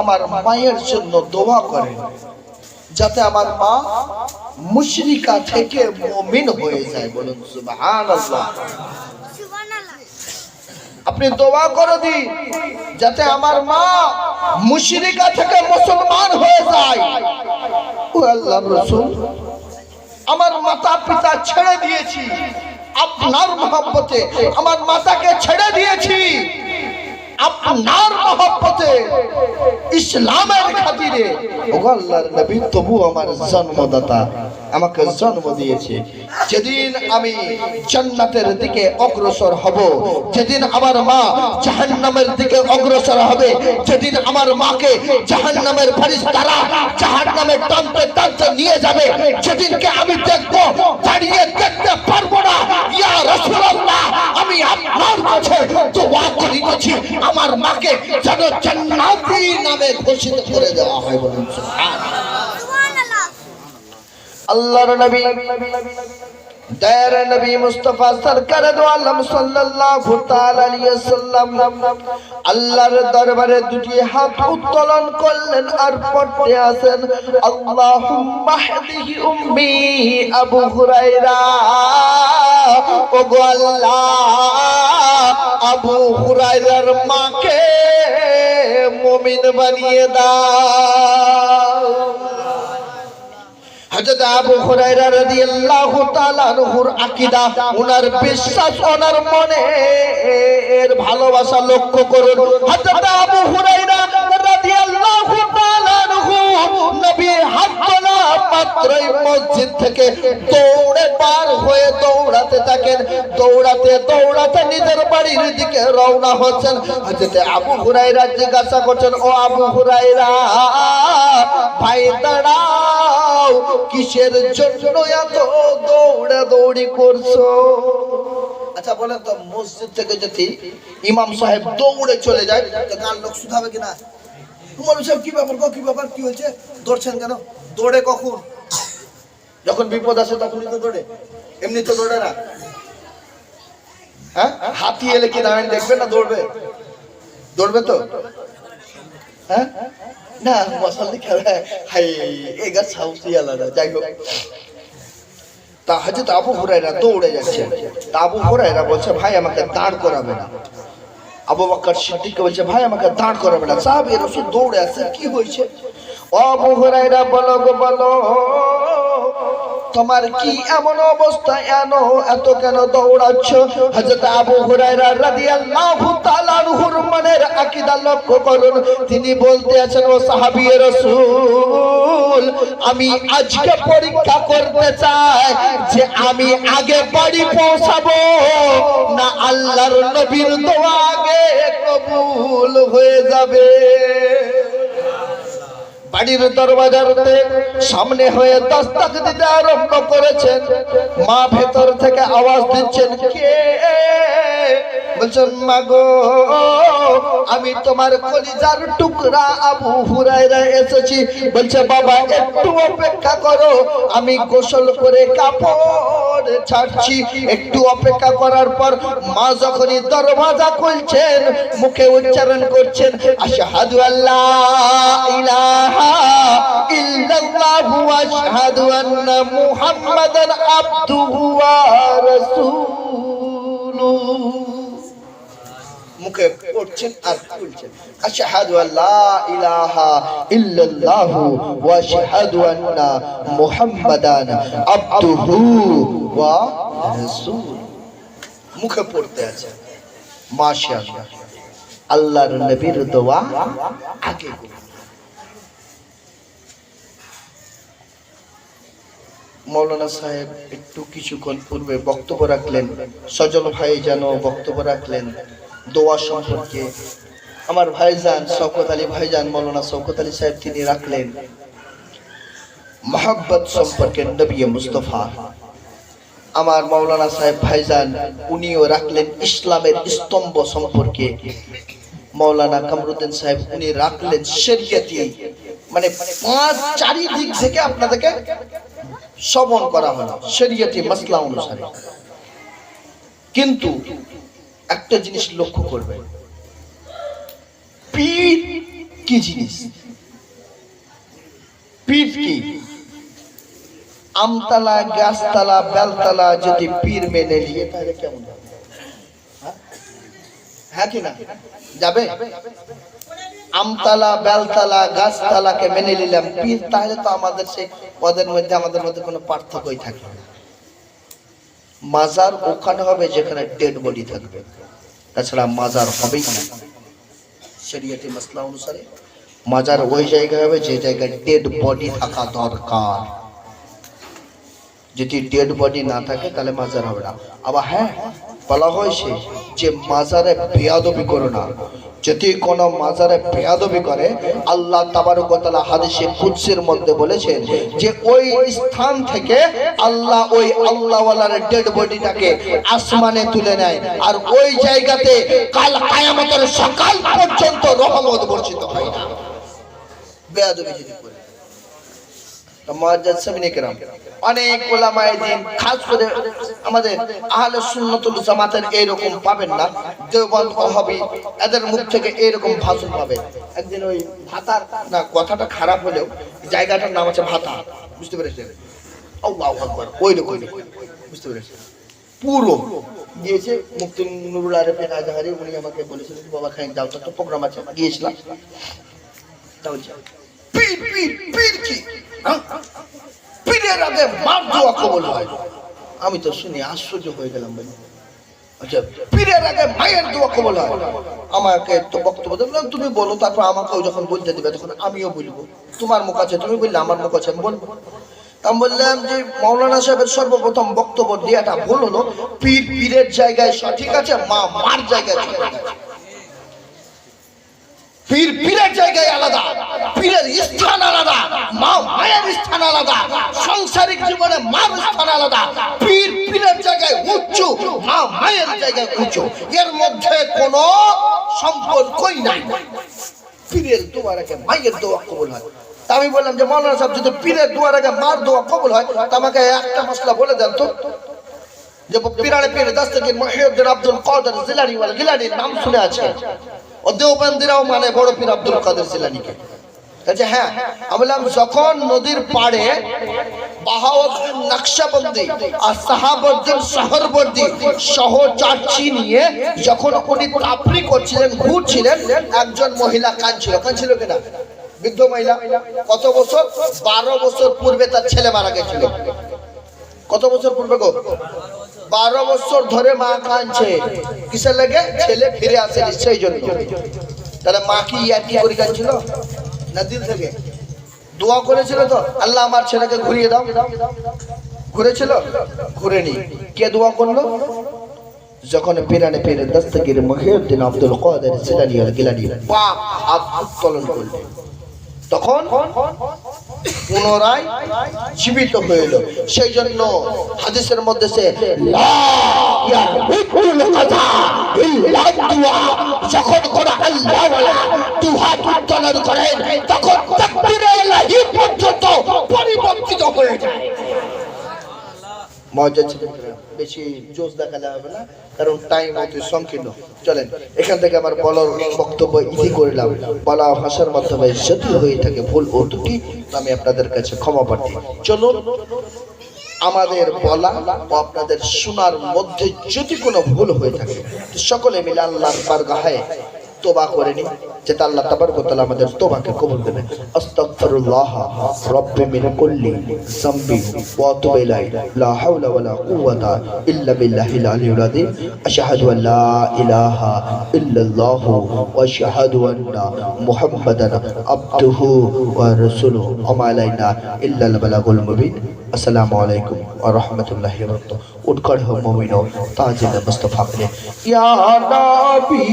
আমার মায়ের জন্য দোয়া করেন, যাতে আমার মা মুশরিকা থেকে মুমিন হয়ে যায়। বলুন, সুবহানাল্লাহ। আপনি দোয়া করে দিন, যাতে আমার মা মুশরিকা থেকে মুসলমান হয়ে যায়। আল্লাহ রসুল, আমার মাতা পিতা ছেড়ে দিয়েছি। আপনার মহব্বতে আমার মাতাকে ছেড়ে দিয়েছি। আপনার মহব্বতে ইসলামের খাতিরে। ওগো আল্লাহর নবী, তবু আমার জন্মদাতা আমাকে জন্ম দিয়েছে। যেদিন আমি জান্নাতের দিকে অগ্রসর হব, যেদিন আমার মা জাহান্নামের দিকে অগ্রসর হবে, যেদিন আমার মাকে জাহান্নামের ফেরেশতারা জাহান্নামে টানতে টানতে নিয়ে যাবে সেদিনকে আমি দেখব, দাঁড়িয়ে দেখতে পারব না। করিতেছি আমার মাকে যেন জান্নাতি নামে ঘোষিত করে দেওয়া হয় বলুন সুবহানাল্লাহ। আল্লাহর নবী দয়ার নবী মুস্তাফা সরকার আলম সাল্লাল্লাহু তাআলা আলাইহি সাল্লাম আল্লাহর দরবারে দুটি হাত উত্তোলন করলেন আর পড়তে আছেন আল্লাহুম্মা হদিহি উম্মি আবু হুরায়রা। ও গো আল্লাহ, আবু হুরায়রার মাকে মুমিন বানিয়ে দাও। হযরত আবু হুরায়রা রাদিয়াল্লাহু তাআলা আনহুর আকীদা ওনার বিশ্বাস ওনার মনে এর ভালোবাসা লক্ষ্য করুন। হযরত আবু হুরায়রা রাদিয়াল্লাহু তাআলা আনহু, নবী মাত্রই মসজিদ থেকে দৌড়ে পার হয়ে দৌড়াতে থাকেন। দৌড়াতে দৌড়াতে নিজের বাড়ির দিকে রওনা হচ্ছেন। হযরত আবু হুরায়রা জিজ্ঞাসা করছেন, ও আবু হুরায়রা, ভাই দাঁড়াও, কিসের জন্য এত দৌড়া দৌড়ি করছ? আচ্ছা বলেন তো, মসজিদ থেকে যদি ইমাম সাহেব দৌড়ে চলে যায়, তো কার লোক শুধাবে কিনা? কি ব্যাপার কি ব্যাপার, কি হয়েছে? দৌড়ছেন কেন? দৌড়ে কখন? যখন বিপদ আসে তখনই তো দৌড়ে। এমনি তো দৌড়ে না। হ্যাঁ? হাতি এলে কি দাঁড়ান দেখবে না দৌড়বে? দৌড়বে তো? হ্যাঁ? না, মশালি খেলা হাই আলাদা, যাই হোক। তা হজরত আবু হুরায়রা দৌড়ে যাচ্ছে। তা আবু হুরায়রা বলছে, ভাই, আমাকে দাঁড় করাবে না। আবু বকর সিদ্দিক বলছে, ভাই, আমাকে দাঁড় করাবে না। সাহাবী রাসূল দৌড়ে আসছে কি হয়েছে? আবু হুরায়রা, বলো গো, বলো। তোমার কি এমন অবস্থা? এন, এত কেন দৌড়াচ্ছ? হযরত আবু হুরায়রা রাদিয়াল্লাহু তাআলা আনহুর আকীদা লক্ষ্য করুন। তিনি বলতে আছেন ও সাহাবী রাসূল, আমি আজকে পরীক্ষা করতে চাই যে আমি আগে বাড়ি পৌঁছাবো না আল্লাহর নবীর দোয়া আগে কবুল হয়ে যাবে? বাড়ির দরওয়াজাতে সামনে হয়ে দস্তক দিতে আরম্ভ করেছেন। মা ভেতর থেকে আওয়াজ দিচ্ছেন, কে? বলছেন, মা গো, আমি তোমার কলিজার টুকরা আবু হুরায়রা এসেছি। বলছে, বাবা, একটু অপেক্ষা করো, আমি গোসল করে কাপড় ছাড়ছি। একটু অপেক্ষা করার পর মা যখনই দরওয়াজা খুলছেন, মুখে উচ্চারণ করছেন, আশহাদু আল্লাহ ইল্লাল্লাহু ওয়া আশহাদু আন্না মুখে পড়ছেন আর খুলছেন ইলাহা ইল্লাল্লাহু ওয়া আশহাদু আন্না মুহাম্মাদান ওয়া রাসূল। মুখে পড়তে আছে। মাশাআল্লাহ। আল্লাহর নবীর দোয়া আগে। মৌলানা সাহেব একটু কিছুক্ষণ পূর্বে বক্তব্য রাখলেন। সজল ভাই যেন বক্তব্য রাখলেন। দোয়া সম্পর্কে আমার ভাইজান শওকত আলী ভাইজান, মৌলানা শওকত আলী সাহেব তিনি রাখলেন। মহাব্বত সম্পর্কে নবী মুস্তফা। আমার মৌলানা সাহেব ভাইজান, উনিও রাখলেন ইসলামের স্তম্ভ সম্পর্কে। মৌলানা কামরুদ্দিন সাহেব, উনি রাখলেন শরিয়তি মানে পাঁচ চারিদিক থেকে আপনাদেরকে শ্রবণ করা হলো শরিয়তি মাসলা অনুসারে। কিন্তু একটা জিনিস লক্ষ্য করবেন। পীর কি জিনিস? পীর কি? আমতলা, গাছতলা, বেলতলা যদি পীর মেনে নিয়ে তাহলে কেমন হ্যাঁ? হ্যাঁ কি না? যাবে? আমতলা, বেলতলা, গাছতলাকে মেনে নিলাম। পীর, তাহলে তো আমাদের সেই ওদের মধ্যে, আমাদের মধ্যে কোনো পার্থক্যই থাকে না। মাজার ওখানে হবে যেখানে ডেড বডি থাকবে। তাছাড়া মাজার হবেই না। শরীয়তি মাসলা অনুসারে মাজার ওই জায়গায় হবে যে জায়গায় ডেড বডি থাকা দরকার। যদি ডেড বডি না থাকে, তাহলে মাজার হবে না। আবার হ্যাঁ বলা হয়েছে যে মাজারে বেয়াদবি করো না। যদি কোন মাজারে বেয়াদবি করে, আল্লাহ তাবারকতলা হাদিসে কুৎসের মধ্যে বলেছেন যে ওই স্থান থেকে আল্লাহ ওই আল্লাহওয়ালার ডেড বডিটাকে আসমানে তুলে নেয় আর ওই জায়গাতে কাল কায়ামতের সকাল পর্যন্ত রহমত বর্ষিত হয় না। বেয়াদবি যদি করে। মুআজ্জাজ সামিনে কেরাম অনেক ওলামায়ে দিন, খাস করে আমাদের আহলে সুন্নাতুল জামাতের এইরকম পাবেন না দেওবন্দ ওহাবি এদের মুখ থেকে এইরকম ভাষণ পাবেন। একদিন ওই ভাতার না, কথাটা খারাপ হলেও জায়গাটার নাম আছে ভাতা। বুঝতে পেরেছেন? ওই রকম বুঝতে পেরেছেন? পুরো। গিয়েছে মুফতি নুরুল আরেফিন আজহারি, উনি আমাকে বলেছিলেন বাবা খাই যাও, তো প্রোগ্রাম আছে, গিয়েছিলাম? পীরের আগে মার দোয়া কবল হয়। আমি তো শুনে আশ্চর্য হয়ে গেলাম ভাই। আচ্ছা পীরের আগে মায়ের দোয়া কবল হয়। আমাকে তো বক্তব্য দিলাম তুমি বলো, তারপর আমাকেও যখন বলতে দিবে, তখন আমিও বলব। তোমার মুখ আছে, তুমি বললে আমার মুখ আছে, আমি বলব। আমি বললাম যে, মৌলানা সাহেবের সর্বপ্রথম বক্তব্য দেওয়াটা ভুল হলো। পীর পীরের জায়গায় সঠিক আছে, মা মার জায়গায় সঠিক আছে। পীর, পীরের জায়গায় আলাদা, পীরের স্থান আলাদা, মা, মায়ের স্থান আলাদা, সাংসারিক জীবনে মার স্থান আলাদা, পীর, পীরের জায়গায় উচ্চ মা, মায়ের জায়গায় উঁচু। এর মধ্যে কোনো সম্পর্কই নাই। পীরের দোয়ার আগে মায়ের দোয়া কবুল হয়। তা আমি বললাম যে, মৌলানা সাহেব, যদি পীরের দোয়ার আগে মার দোয়া কবুল হয়, তা আমাকে একটা মশলা বলে দেন তো। যে, পিরানে পীর দস্তগীর মহিউদ্দিন আব্দুল কাদের জিলানি ওয়াল গিলানির নাম শুনে আছে ও দেওবন্দিরাও মানে বড় পীর আব্দুল কাদের জিলানিকে। হ্যাঁ আমি বললাম যখন নদীর পাড়ে আর নিয়ে যখন উনি করছিলেন, ঘুরছিলেন, একজন মহিলা কাঁদছিল। কাঁদছিল কিনা? বৃদ্ধ মহিলা, কত বছর? বারো বছর পূর্বে তার ছেলে মারা গেছিল। কত বছর পূর্বে গো? বারো বছর ধরে মা কাঁদছে। কিসের লাগে? ছেলে ফিরে আসে সেই জন্য। তাহলে মা কি ইয়ার কি করে কাঁদছিল? না দিল থেকে? দোয়া করেছিল তো? আল্লাহ আমার ছেলেকে ঘুরিয়ে দাও। ঘুরেছিল? ঘুরেনি। কে দোয়া করল? যখন পিরানে পীরে দস্তগীর মহিউদ্দিন আব্দুল কাদের সিলানি গিলানি। পাক হাত উত্তোলন করলেন। তখন পুনরায় জীবিত এলো সেই জন্য হাদিসের মধ্যে সে যখন কোন আল্লাহ দুহাত উত্তোলন করেন তখন পরিবর্তিত হয়ে যায়। মজা ছিল। বেশি জোশ দেখালে হবে না, কারণ টাইম অতি সংকীর্ণ। চলেন, এখান থেকে আমার বলার বক্তব্য ইতি করলাম বলা ভাষার মাধ্যমে যদি হয়ে থাকে ভুল ও ত্রুটি আমি আপনাদের কাছে ক্ষমা প্রার্থী। চলুন, আমাদের বলা ও আপনাদের শোনার মধ্যে যদি কোনো ভুল হয়ে থাকে সকলে মিলে আল্লাহর বারগাহে তোবা করে নি যেটা আল্লাহ তাবারক তাআলা আমাদের তোবাকে কবুল করবে আস্তাগফিরুল্লাহ রাব্বি মিন কুল্লি যামবি ওয়া আতুবু ইলাইহি। লা হাওলা ওয়ালা কুওয়াতা ইল্লা বিল্লাহিল আলিয়্যিল আযীম। আশহাদু আন লা ইলাহা ইল্লাল্লাহ ওয়া আশহাদু আন্না মুহাম্মাদান আবদুহু ওয়া রাসূলুহু। ওয়া আলাইনা ইল্লাল বালাগুল মুবিন। আসসালামু আলাইকুম ওয়া রাহমাতুল্লাহি ওয়া বারাকাতুহু। উঠ হো মুমিনো তাজিল মুস্তাফা ইয়া নবী!